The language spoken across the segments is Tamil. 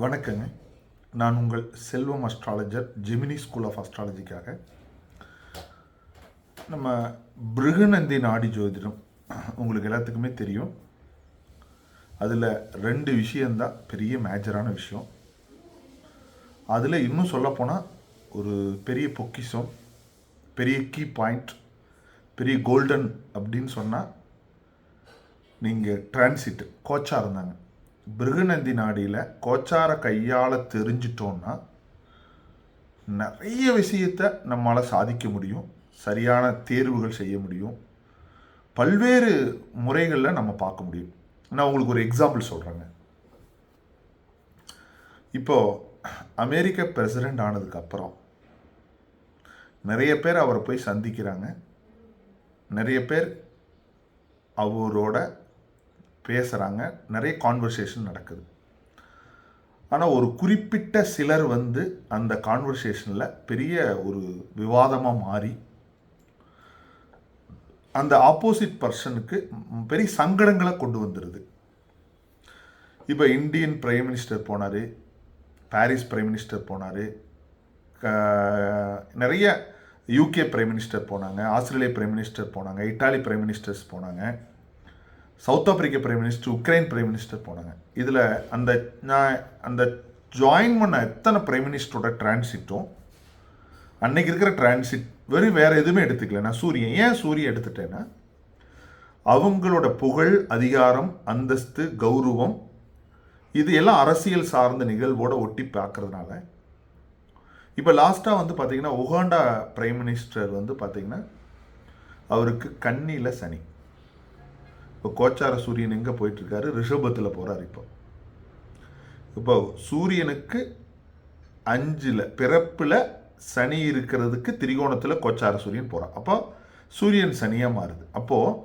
வணக்கங்க. நான் உங்கள் Selvam astrologer Gemini school of அஸ்ட்ராலஜிக்காக நம்ம பிருகுநந்தி நாடி ஜோதிடம் உங்களுக்கு எல்லாத்துக்குமே தெரியும். அதில் ரெண்டு விஷயந்தான் பெரிய மேஜரான விஷயம். அதில் இன்னும் சொல்லப்போனால் ஒரு பெரிய பொக்கிஷம் பெரிய கீ பாயிண்ட் பெரிய கோல்டன் அப்படின்னு சொன்னால் நீங்கள் டிரான்சிட் கோச்சாக இருந்தாங்க. பிருகுநந்தி நாடியில் கோச்சார கையால் தெரிஞ்சிட்டோன்னா நிறைய விஷயத்தை நம்மளால் சாதிக்க முடியும் சரியான தேர்வுகள் செய்ய முடியும். பல்வேறு முறைகளில் நம்ம பார்க்க முடியும். நான் உங்களுக்கு ஒரு எக்ஸாம்பிள் சொல்கிறேங்க இப்போது அமெரிக்க பிரசிடெண்ட் ஆனதுக்கப்புறம் நிறைய பேர் அவரை போய் சந்திக்கிறாங்க. நிறைய பேர் அவரோட பேசுகிறாங்க நிறைய கான்வர்சேஷன் நடக்குது. ஆனால் ஒரு குறிப்பிட்ட சிலர் வந்து அந்த கான்வர்சேஷனில் பெரிய ஒரு விவாதமாக மாறி அந்த ஆப்போசிட் பர்சனுக்கு பெரிய சங்கடங்களை கொண்டு வந்துடுது இப்போ இந்தியன் பிரைம் மினிஸ்டர் போனார் பாரிஸ் பிரைம் மினிஸ்டர் போனார் நிறைய யூகே பிரைம் மினிஸ்டர் போனாங்க ஆஸ்திரேலிய பிரைம் மினிஸ்டர் போனாங்க இட்டாலி பிரைம் மினிஸ்டர்ஸ் போனாங்க. சவுத் ஆப்பிரிக்க prime minister Ukraine prime minister போனாங்க. இதில் அந்த நான் அந்த ஜாயின் பண்ண எத்தனை பிரைம் மினிஸ்டரோட டிரான்சிட்டும் அன்னைக்கு இருக்கிற டிரான்சிட் வெறும் வேறு எதுவுமே எடுத்துக்கல. நான் சூரியன் ஏன் சூரியன் எடுத்துட்டேன்னா அவங்களோட புகழ் அதிகாரம் அந்தஸ்து கௌரவம் இது எல்லாம் அரசியல் சார்ந்த நிகழ்வோட ஒட்டி பார்க்கறதுனால இப்போ லாஸ்ட்டாக வந்து பார்த்தீங்கன்னா உகாண்டா பிரைம் மினிஸ்டர் வந்து பார்த்தீங்கன்னா அவருக்கு கண்ணியில் சனி. இப்போ கோச்சார சூரியன் எங்கே போயிட்டுருக்காரு? ரிஷபத்தில் போகிறார் இப்போ. இப்போ சூரியனுக்கு அஞ்சில் பிறப்பில் சனி இருக்கிறதுக்கு திரிகோணத்தில் கோச்சார சூரியன் போகிறான் அப்போ சூரியன் சனியாக மாறுது. அப்போது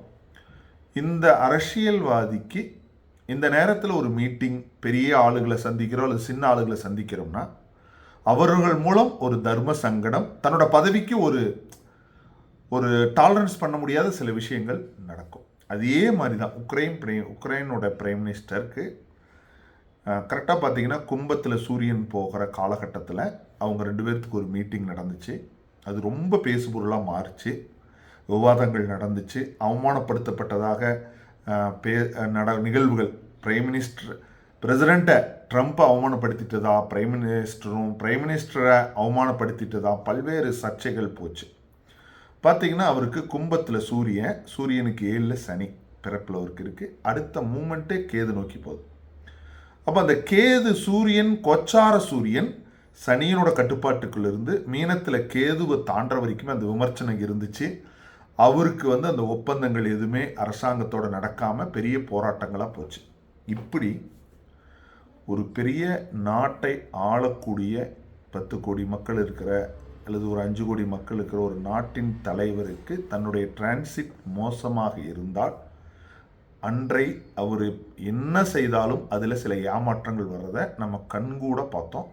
இந்த அரசியல்வாதிக்கு இந்த நேரத்தில் ஒரு மீட்டிங் பெரிய ஆளுகளை சந்திக்கிறோம் அல்லது சின்ன ஆளுகளை சந்திக்கிறோம்னா அவர்கள் மூலம் ஒரு தர்ம சங்கடம் தன்னோட பதவிக்கு ஒரு ஒரு டாலரன்ஸ் பண்ண முடியாத சில விஷயங்கள் நடக்கும். அதே மாதிரி தான் உக்ரைன் பிரே உக்ரைனோட பிரைம் மினிஸ்டருக்கு கரெக்டாக பார்த்தீங்கன்னா கும்பத்தில் சூரியன் போகிற காலகட்டத்தில் அவங்க ரெண்டு பேர்த்துக்கு ஒரு மீட்டிங் நடந்துச்சு. அது ரொம்ப பேசுபொருளாக மாறுச்சு. விவாதங்கள் நடந்துச்சு. அவமானப்படுத்தப்பட்டதாக பே நட நிகழ்வுகள். பிரைம் மினிஸ்டர் பிரசிடெண்ட்டை ட்ரம்ப்பை அவமானப்படுத்திட்டதா பிரைம் மினிஸ்டரும் பிரைம் மினிஸ்டரை அவமானப்படுத்திட்டதா பல்வேறு சர்ச்சைகள் போச்சு. பார்த்தீங்கன்னா அவருக்கு கும்பத்தில் சூரியன் சூரியனுக்கு ஏழில் சனி பிறப்பில் அவருக்கு இருக்குது அடுத்த மூமெண்ட்டே கேது நோக்கி போகுது. அப்போ அந்த கேது சூரியன் கொச்சார சூரியன் சனியனோட கட்டுப்பாட்டுக்குள்ளேருந்து மீனத்தில் கேதுவை தாண்டுற வரைக்குமே அந்த விமர்சனம் இருந்துச்சு. அவருக்கு வந்து அந்த ஒப்பந்தங்கள் எதுவுமே அரசாங்கத்தோடு நடக்காமல் பெரிய போராட்டங்களாக போச்சு. இப்படி ஒரு பெரிய நாட்டை ஆளக்கூடிய பத்து கோடி மக்கள் இருக்கிற அல்லது ஒரு அஞ்சு கோடி மக்கள் இருக்கிற ஒரு நாட்டின் தலைவருக்கு தன்னுடைய டிரான்சிட் மோசமாக இருந்தால் அன்றை அவர் என்ன செய்தாலும் அதில் சில ஏமாற்றங்கள் வர்றதை நம்ம கண்கூட பார்த்தோம்.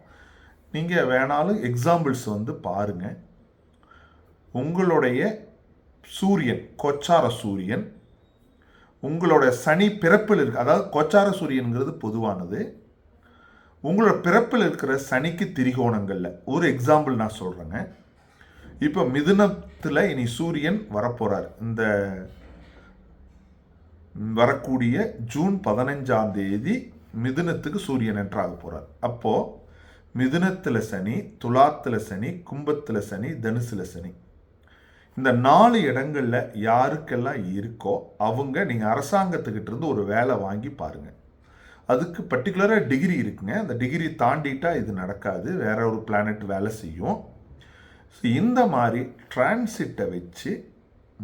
நீங்கள் வேணாலும் எக்ஸாம்பிள்ஸ் வந்து பாருங்கள் உங்களுடைய சூரியன் கொச்சார சூரியன் உங்களோட சனி பிறப்பில் இருக்கு. அதாவது கொச்சார சூரியன்கிறது பொதுவானது. உங்களோட பிறப்பில் இருக்கிற சனிக்கு திரிகோணங்களில் ஒரு எக்ஸாம்பிள் நான் சொல்கிறேங்க இப்போ மிதுனத்தில் இனி சூரியன் வரப்போகிறார் இந்த வரக்கூடிய ஜூன் பதினஞ்சாம் தேதி மிதுனத்துக்கு சூரியன் என்றாக போகிறார் அப்போது மிதுனத்தில் சனி துலாத்தில் சனி கும்பத்தில் சனி தனுசில் சனி. இந்த நாலு இடங்களில் யாருக்கெல்லாம் இருக்கோ அவங்க நீங்கள் அரசாங்கத்துக்கிட்டேருந்து ஒரு வேலை வாங்கி பாருங்கள் அதுக்கு பர்டிகுலராக டிகிரி இருக்குங்க. அந்த டிகிரி தாண்டிட்டா இது நடக்காது. வேற ஒரு பிளானட் வேலை செய்யும். ஸோ இந்த மாதிரி டிரான்சிட்டை வச்சு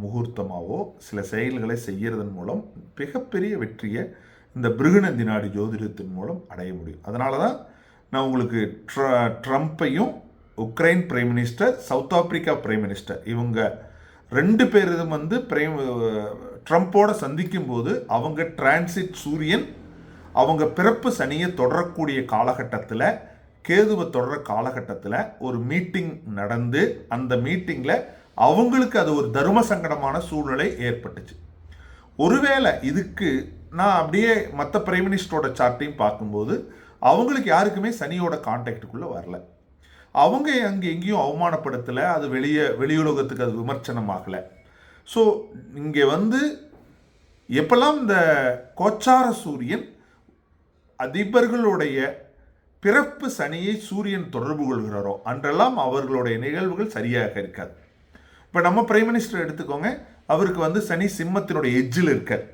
முகூர்த்தமாகவோ சில செயல்களை செய்கிறதன் மூலம் மிகப்பெரிய வெற்றியை இந்த பிருகுநந்தி தினாடி ஜோதிடத்தின் மூலம் அடைய முடியும். அதனால தான் நான் உங்களுக்கு ட்ர ட்ரம்ப்பையும் Ukraine prime minister south Africa prime minister இவங்க ரெண்டு பேரும் வந்து பிரைம் ட்ரம்ப்போட சந்திக்கும் போது அவங்க டிரான்சிட் சூரியன் அவங்க பிறப்பு சனியை தொடரக்கூடிய காலகட்டத்தில் கேதுவை தொடர காலகட்டத்தில் ஒரு மீட்டிங் நடந்து அந்த மீட்டிங்கில் அவங்களுக்கு அது ஒரு தர்ம சங்கடமான சூழ்நிலை ஏற்பட்டுச்சு. ஒருவேளை இதுக்கு நான் அப்படியே மற்ற பிரைம் மினிஸ்டரோட சார்ட்டையும் பார்க்கும்போது அவங்களுக்கு யாருக்குமே சனியோட கான்டாக்டுக்குள்ளே வரல. அவங்க அங்கே எங்கேயும் அவமானப்படுத்தலை அது வெளியே வெளியுலகத்துக்கு அது விமர்சனம் ஆகலை ஸோ இங்கே வந்து எப்பெல்லாம் இந்த கோச்சார சூரியன் அதிபர்களுடைய பிறப்பு சனியை சூரியன் தொடர்பு கொள்கிறாரோ அன்றெல்லாம் அவர்களுடைய நிகழ்வுகள் சரியாக இருக்காது. இப்போ நம்ம பிரைம் மினிஸ்டர் எடுத்துக்கோங்க அவருக்கு வந்து சனி சிம்மத்தினுடைய எஜ்ஜில் இருக்கார்.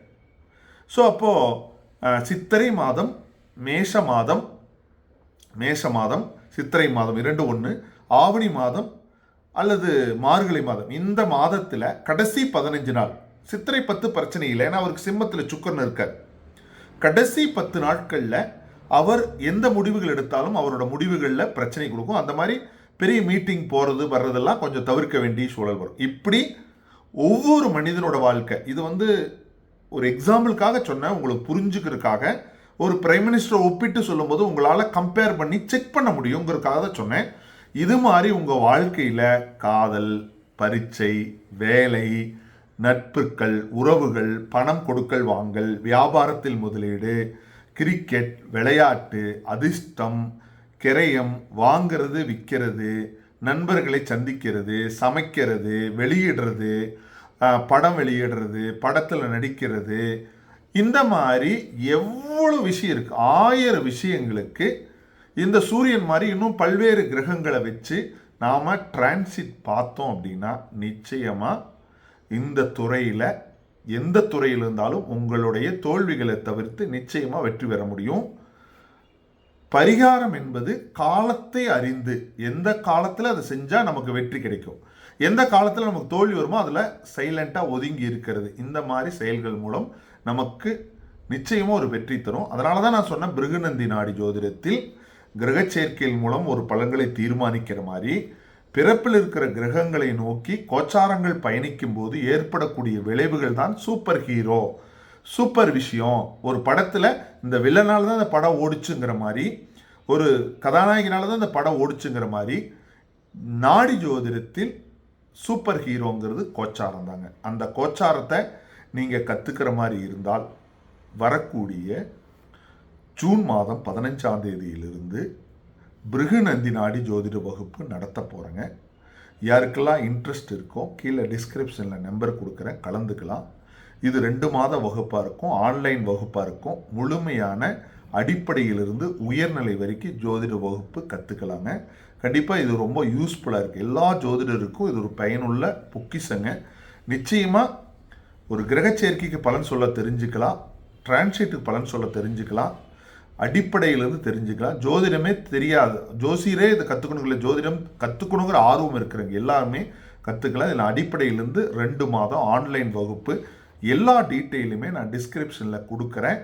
ஸோ அப்போது சித்திரை மாதம் மேஷ மாதம் மேஷ மாதம் சித்திரை மாதம் இரண்டு ஒன்று ஆவணி மாதம் அல்லது மார்கழி மாதம் இந்த மாதத்தில் கடைசி பதினஞ்சு நாள் சித்திரை பத்து பிரச்சனை இல்லை ஏன்னா அவருக்கு சிம்மத்தில் சுக்கரன் இருக்கார். கடைசி பத்து நாட்களில் அவர் எந்த முடிவுகள் எடுத்தாலும் அவரோட முடிவுகளில் பிரச்சனை கொடுக்கும். அந்த மாதிரி பெரிய மீட்டிங் போகிறது வர்றதெல்லாம் கொஞ்சம் தவிர்க்க வேண்டிய சூழல் வரும். இப்படி ஒவ்வொரு மனிதனோட வாழ்க்கை இது வந்து ஒரு எக்ஸாம்பிளுக்காக சொன்னேன் உங்களுக்கு புரிஞ்சுக்கிறதுக்காக. ஒரு பிரைம் மினிஸ்டரை ஒப்பிட்டு சொல்லும்போது உங்களால் கம்பேர் பண்ணி செக் பண்ண முடியுங்கிறதுக்காக தான் சொன்னேன். இது மாதிரி உங்கள் வாழ்க்கையில் காதல் பரீட்சை வேலை நட்புகள் உறவுகள் பணம் கொடுக்கல் வாங்கல் வியாபாரத்தில் முதலீடு கிரிக்கெட் விளையாட்டு அதிர்ஷ்டம் கிரயம் வாங்கிறது விற்கிறது நண்பர்களை சந்திக்கிறது சமைக்கிறது வெளியிடுறது படம் வெளியிடுறது படத்தில் நடிக்கிறது. இந்த மாதிரி எவ்வளோ விஷயம் இருக்குது ஆயிரம் விஷயங்களுக்கு இந்த சூரியன் மாதிரி இன்னும் பல்வேறு கிரகங்களை வச்சு நாம் டிரான்சிட் பார்த்தோம் அப்படின்னா நிச்சயமாக இந்த துறையில் எந்த துறையில் இருந்தாலும் உங்களுடைய தோல்விகளை தவிர்த்து நிச்சயமாக வெற்றி பெற முடியும். பரிகாரம் என்பது காலத்தை அறிந்து எந்த காலத்தில் அதை செஞ்சால் நமக்கு வெற்றி கிடைக்கும். எந்த காலத்தில் நமக்கு தோல்வி வருமோ அதில் சைலண்ட்டாக ஒதுங்கி இருக்கிறது. இந்த மாதிரி செயல்கள் மூலம் நமக்கு நிச்சயமாக ஒரு வெற்றி தரும். அதனால தான் நான் சொன்னேன் பிருகுநந்தி நாடி ஜோதிடத்தில் கிரக சேர்க்கையின் மூலம் ஒரு பலன்களை தீர்மானிக்கிற மாதிரி பிறப்பில் இருக்கிற கிரகங்களை நோக்கி கோச்சாரங்கள் பயணிக்கும் போது ஏற்படக்கூடிய விளைவுகள் தான் சூப்பர் ஹீரோ. சூப்பர் விஷயம். ஒரு படத்தில் இந்த வில்லனால் தான் இந்த படம் ஓடிச்சுங்கிற மாதிரி ஒரு கதாநாயகினால் தான் இந்த படம் ஓடிச்சுங்கிற மாதிரி நாடி ஜோதிடத்தில் சூப்பர் ஹீரோங்கிறது கோச்சாரம் தாங்க. அந்த கோச்சாரத்தை நீங்கள் கற்றுக்கிற மாதிரி இருந்தால் வரக்கூடிய ஜூன் மாதம் பதினஞ்சாம் தேதியிலிருந்து பிருகுநந்தி நாடி ஜோதிட வகுப்பு நடத்த போகிறேங்க யாருக்கெல்லாம் இன்ட்ரெஸ்ட் இருக்கோ கீழே டிஸ்கிரிப்ஷனில் நம்பர் கொடுக்குறேன் கலந்துக்கலாம். இது ரெண்டு மாத வகுப்பாக இருக்கும் ஆன்லைன் வகுப்பாக இருக்கும். முழுமையான அடிப்படையிலிருந்து உயர்நிலை வரைக்கும் ஜோதிட வகுப்பு கற்றுக்கலாங்க கண்டிப்பாக இது ரொம்ப யூஸ்ஃபுல்லாக இருக்குது எல்லா ஜோதிடருக்கும் இது ஒரு பயனுள்ள பொக்கிஷங்க. நிச்சயமாக ஒரு கிரக சேர்க்கைக்கு பலன் சொல்ல தெரிஞ்சுக்கலாம். டிரான்சிட்டுக்கு பலன் சொல்ல தெரிஞ்சுக்கலாம். அடிப்படையிலிருந்து தெரிஞ்சுக்கலாம். ஜோதிடமே தெரியாது. ஜோசியரே இதை கற்றுக்கணுங்கிற ஜோதிடம் கற்றுக்கணுங்கிற ஆர்வம் இருக்கிறவங்க எல்லாருமே கற்றுக்கலாம் இதில் அடிப்படையிலேருந்து ரெண்டு மாதம் ஆன்லைன் வகுப்பு. எல்லா டீட்டெயிலுமே நான் டிஸ்கிரிப்ஷனில் கொடுக்குறேன்.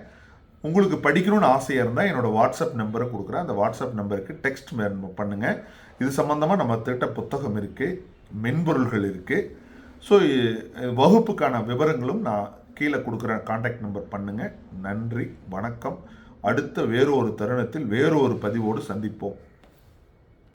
உங்களுக்கு படிக்கணும்னு ஆசையாக இருந்தால் என்னோடய வாட்ஸ்அப் நம்பரை கொடுக்குறேன். அந்த வாட்ஸ்அப் நம்பருக்கு டெக்ஸ்ட் பண்ணுங்கள் இது சம்மந்தமாக நம்ம திட்ட புத்தகம் இருக்குது மென்பொருள்கள் இருக்குது ஸோ வகுப்புக்கான விவரங்களும் நான் கீழே கொடுக்குற காண்டாக்ட் நம்பர் பண்ணுங்கள் நன்றி. வணக்கம். அடுத்த வேறு ஒரு தருணத்தில் வேறு ஒரு பதிவோடு சந்திப்போம்.